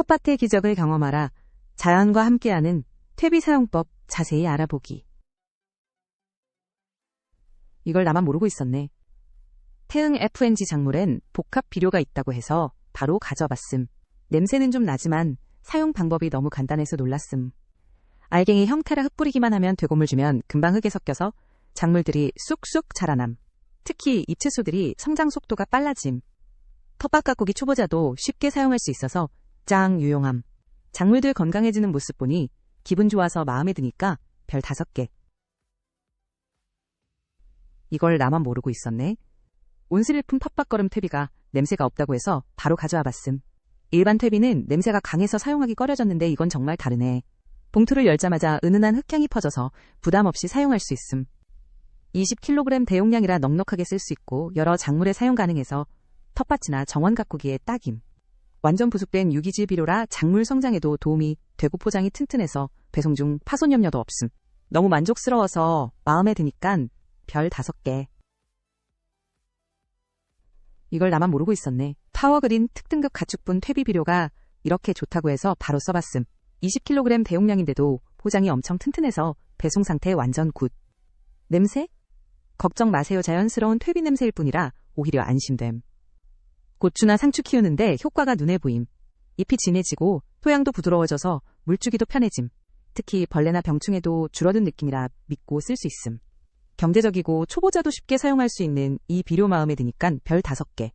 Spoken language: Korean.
텃밭의 기적을 경험하라. 자연과 함께하는 퇴비 사용법 자세히 알아보기. 이걸 나만 모르고 있었네. 태흥 FNG 작물엔 복합 비료가 있다고 해서 바로 가져봤음. 냄새는 좀 나지만 사용 방법이 너무 간단해서 놀랐음. 알갱이 형태라 흩뿌리기만 하면 되고물 주면 금방 흙에 섞여서 작물들이 쑥쑥 자라남. 특히 잎채소들이 성장 속도가 빨라짐. 텃밭 가꾸기 초보자도 쉽게 사용할 수 있어서 짱 유용함. 작물들 건강해지는 모습 보니 기분 좋아서 마음에 드니까 별 다섯 개. 이걸 나만 모르고 있었네. 온실일품 텃밭거름 퇴비가 냄새가 없다고 해서 바로 가져와 봤음. 일반 퇴비는 냄새가 강해서 사용하기 꺼려졌는데 이건 정말 다르네. 봉투를 열자마자 은은한 흙향이 퍼져서 부담 없이 사용할 수 있음. 20kg 대용량이라 넉넉하게 쓸 수 있고 여러 작물에 사용 가능해서 텃밭이나 정원 가꾸기에 딱임. 완전 부숙된 유기질 비료라 작물 성장에도 도움이 되고 포장이 튼튼해서 배송 중 파손 염려도 없음. 너무 만족스러워서 마음에 드니깐 별 다섯 개. 이걸 나만 모르고 있었네. 파워그린 특등급 가축분 퇴비 비료가 이렇게 좋다고 해서 바로 써봤음. 20kg 대용량인데도 포장이 엄청 튼튼해서 배송 상태 완전 굿. 냄새? 걱정 마세요. 자연스러운 퇴비 냄새일 뿐이라 오히려 안심됨. 고추나 상추 키우는데 효과가 눈에 보임. 잎이 진해지고 토양도 부드러워져서 물주기도 편해짐. 특히 벌레나 병충해도 줄어든 느낌이라 믿고 쓸 수 있음. 경제적이고 초보자도 쉽게 사용할 수 있는 이 비료 마음에 드니깐 별 다섯 개.